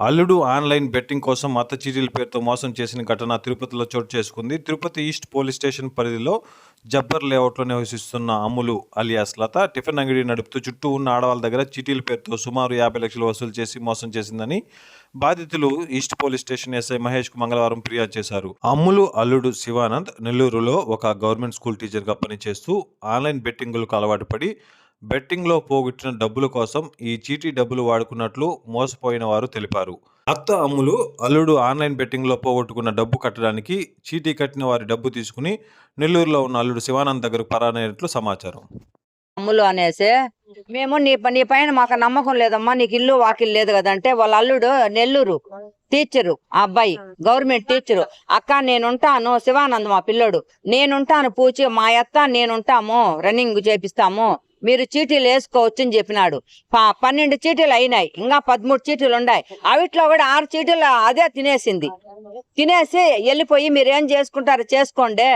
అల్లుడు online betting కోసం మత చీటీల పేరుతో మోసం చేసిన ఘటన తిరుపతిలో చోటు చేసుకుంది. తిరుపతి ఈస్ట్ పోలీస్ స్టేషన్ పరిధిలో జబ్బర్ లేఅవుట్లో నివసిస్తున్న అమ్ములు అలియాస్ లత టిఫిన్ అంగడి నడుపుతూ చుట్టూ ఉన్న ఆడవాళ్ళ దగ్గర చీటీల పేరుతో సుమారు యాభై లక్షలు వసూలు చేసి మోసం చేసిందని బాధితులు ఈస్ట్ పోలీస్ స్టేషన్ ఎస్ఐ మహేష్కు మంగళవారం ఫిర్యాదు చేశారు. అమ్ములు అల్లుడు శివానంద్ నెల్లూరులో ఒక గవర్నమెంట్ స్కూల్ టీచర్గా పనిచేస్తూ ఆన్లైన్ బెట్టింగులకు అలవాటు పడి బెట్టింగ్లో పోగొట్టిన డబ్బుల కోసం ఈ చీటీ డబ్బులు వాడుకున్నట్లు మోసపోయిన వారు తెలిపారు. అత్త అమ్ములు అల్లుడు ఆన్లైన్ బెట్టింగ్లో పోగొట్టుకున్న డబ్బు కట్టడానికి చీటీ కట్టిన వారి డబ్బు తీసుకుని నెల్లూరులో ఉన్న అల్లుడు శివానంద్ దగ్గరకు పరానైనట్లు సమాచారం. అమ్ములు అనేసి మేము నీ ప- నీ పైన మాకు నమ్మకం లేదమ్మా నీకు ఇల్లు వాకిల్ లేదు కదంటే వాళ్ళ అల్లుడు నెల్లూరు టీచరు ఆ అబ్బాయి గవర్నమెంట్ టీచరు అక్క నేనుంటాను శివానంద్ మా పిల్లోడు నేనుంటాను పూచి మా అత్త నేనుంటాము రన్నింగ్ చేపిస్తాము మీరు చీటీలు వేసుకోవచ్చు అని చెప్పినాడు. ప- పన్నెండు చీటీలు అయినాయి. ఇంకా పదమూడు చీటీలు ఉన్నాయి. అవిట్లో కూడా ఆరు చీటీలు అదే తినేసింది. తినేసి వెళ్ళిపోయి మీరు ఏం చేసుకుంటారో చేసుకోండి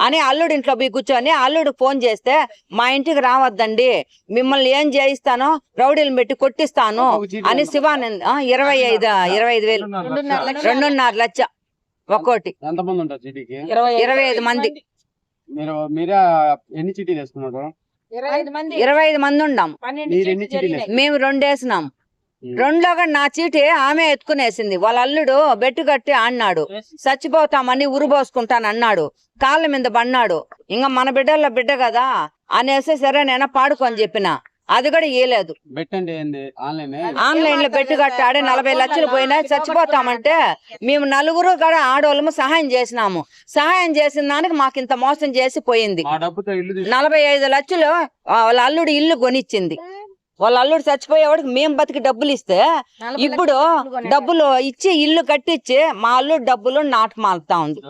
అని అల్లుడు ఇంట్లో పోయి కూర్చొని అల్లుడు ఫోన్ చేస్తే మా ఇంటికి రావద్దండి. మిమ్మల్ని ఏం చేయిస్తానో రౌడీలు పెట్టి కొట్టిస్తాను అని శివానంద్ ఆ, ఇరవై ఐదు ఇరవై ఐదు వేలు. రెండున్నర లక్ష. ఒక్కోటి ఎంతమంది ఉంటారు చీటీకి? ఇరవై ఐదు మంది. మీరు మీరే ఎన్ని చీటీ తీసుకున్నారు ఇరవై ఐదు మంది. ఉన్నాం? మేము రెండు వేసినాం. రెండులో కూడా నా చీటి ఆమె ఎత్తుకునేసింది. వాళ్ళ అల్లుడు బెట్టు కట్టి ఆడినాడు. చచ్చిపోతామని ఉరుబోసుకుంటాను అన్నాడు. కాళ్ళ మీద పడినాడు. ఇంకా మన బిడ్డల్లో బిడ్డ కదా అనేసి సరే నేను పాడుకొని చెప్పిన. అది కూడా ఏంది? ఆన్లైన్? ఆన్లైన్లో బెట్టు కట్టాడు నలభై లక్షలు పోయినాయి చచ్చిపోతామంటే మేము నలుగురు కూడా ఆడవాళ్ళము సహాయం చేసినాము. సహాయం చేసిన దానికి మాకు ఇంత మోసం చేసి పోయింది. నలభై ఐదు లక్షలు వాళ్ళ అల్లుడు ఇల్లు కొనిచ్చింది. వాళ్ళ అల్లుడు చచ్చిపోయేవాడికి మేము బతికి డబ్బులు ఇస్తే ఇప్పుడు డబ్బులు ఇచ్చి ఇల్లు కట్టించి మా అల్లుడు డబ్బులు నాటు మాలుతా ఉంది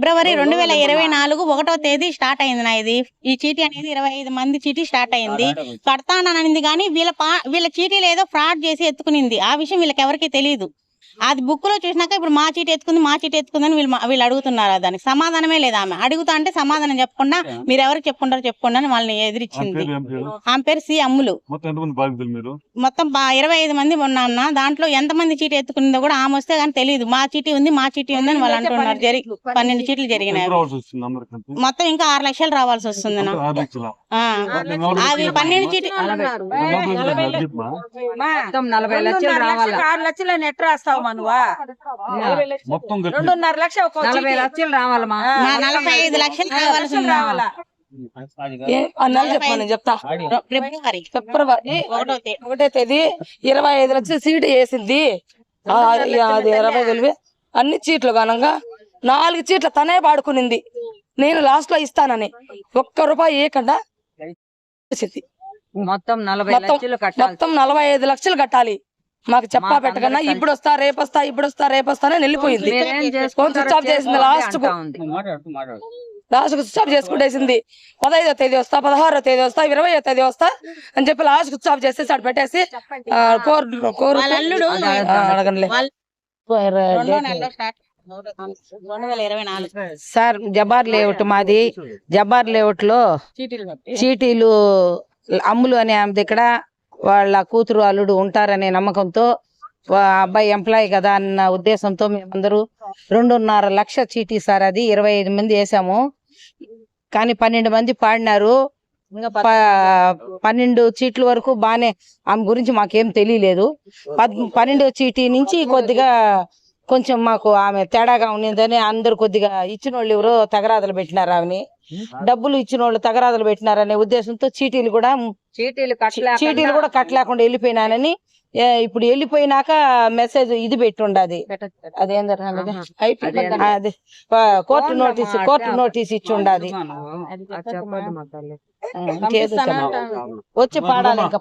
ఫిబ్రవరి రెండు వేల ఇరవై నాలుగు ఒకటో తేదీ స్టార్ట్ అయింది నా ఇది. ఈ చీటీ అనేది ఇరవై ఐదు మంది చీటీ స్టార్ట్ అయింది. కడతాననింది కానీ వీళ్ళ పా వీళ్ళ చీటీలు ఏదో ఫ్రాడ్ చేసి ఎత్తుకునింది. ఆ విషయం వీళ్ళకి ఎవరికి తెలియదు అది బుక్లో చూసినాక ఇప్పుడు మా చీటీ ఎత్తుకుంది మా చీటీ ఎత్తుకుందని వీళ్ళు వీళ్ళు అడుగుతున్నారు దానికి. సమాధానమే లేదు ఆమె. అడుగుతా అంటే సమాధానం చెప్పకుండా మీరు ఎవరికి చెప్పుకుంటారో చెప్పుకోండి అని వాళ్ళని ఎదిరించింది. ఆమె పేరు సి అమ్ములు. మొత్తం ఎంతమంది బాధితులు మీరు? మొత్తం బా- ఇరవై ఐదు మంది ఉన్నాన్న దాంట్లో ఎంత మంది చీటీ ఎత్తుకునిందో కూడా ఆమె వస్తే కానీ తెలియదు. మా చీటీ ఉంది మా చీటీ ఉంది అని వాళ్ళు అంటున్నారు. జరి పన్నెండు చీట్లు జరిగినాయి. మొత్తం ఇంకా ఆరు లక్షలు రావాల్సి వస్తుంది అది పన్నెండు చీటీ నలభై లక్షలు రావాలా? ఆరు లక్షలు నెట్ రాస్తావు మనవా రెండున్నర లక్ష ఒక నలభై లక్షలు రావాలమ్మా నలభై ఐదు లక్షలు కావాల్సి. రావాలా? అన్నాలు చెప్పాను చెప్తా. ఫిబ్రవరి ఒకటో తేదీ ఇరవై ఐదు లక్షలు సీటు వేసింది. ఆ, అది ఇరవై తెలివి అన్ని చీట్లు ఘనంగా నాలుగు చీట్ల తనే పాడుకునింది. నేను లాస్ట్లో ఇస్తానని. ఒక్క రూపాయి ఏకుండా చేసింది. మొత్తం నలభై మొత్తం- లక్షలు కట్టాలి. మొత్తం నలభై ఐదు లక్షలు కట్టాలి. మాకు చెప్పా పెట్టకన్నా ఇప్పుడు వస్తా రేపు వస్తా ఇప్పుడు వస్తా రేపు వస్తా అని వెళ్ళిపోయింది. ఫోన్ స్విచ్ ఆఫ్ చేసింది లాస్ట్ లాస్ట్కు. స్విచ్ ఆఫ్ చేసుకుంటేసింది. పదహైదో తేదీ వస్తా పదహారో తేదీ వస్తా ఇరవై తేదీ వస్తా అని చెప్పి లాస్ట్ స్విచ్ ఆఫ్ చేసేసి అటు పెట్టేసి ఆ, కోరు కోరు వాళ్ళ సార్ జబార్ లేఅవుట్ మాది. జబార్ లేఅవుట్లో చీటీలు అమ్ములు అనే ఆమె దగ్గర వాళ్ళ కూతురు అల్లుడు ఉంటారనే నమ్మకంతో అబ్బాయి ఎంప్లాయ్ కదా అన్న ఉద్దేశంతో మేమందరూ రెండున్నర లక్ష చీటీ సార్ అది. ఇరవై ఐదు మంది వేసాము. కానీ పన్నెండు మంది పాడినారు. పన్నెండు చీట్ల వరకు బానే ఆమె గురించి మాకేం తెలియలేదు. పన్నెండో చీటీ నుంచి కొద్దిగా కొంచెం మాకు ఆమె తేడాగా ఉన్నదని అందరు కొద్దిగా ఇచ్చిన వాళ్ళు ఎవరో తగరాదలు పెట్టినారు ఆమెని. డబ్బులు ఇచ్చిన వాళ్ళు తగరాదలు పెట్టినారనే ఉద్దేశంతో చీటీలు కూడా చీటీలు చీటీలు కూడా కట్టలేకుండా వెళ్ళిపోయినానని ఇప్పుడు వెళ్ళిపోయినాక మెసేజ్ ఇది పెట్టి ఉండదు అదేందరా అది? అది. కోర్టు నోటీస్ కోర్టు నోటీస్ ఇచ్చి ఉండదు. వచ్చి పాడాలి ఇంకా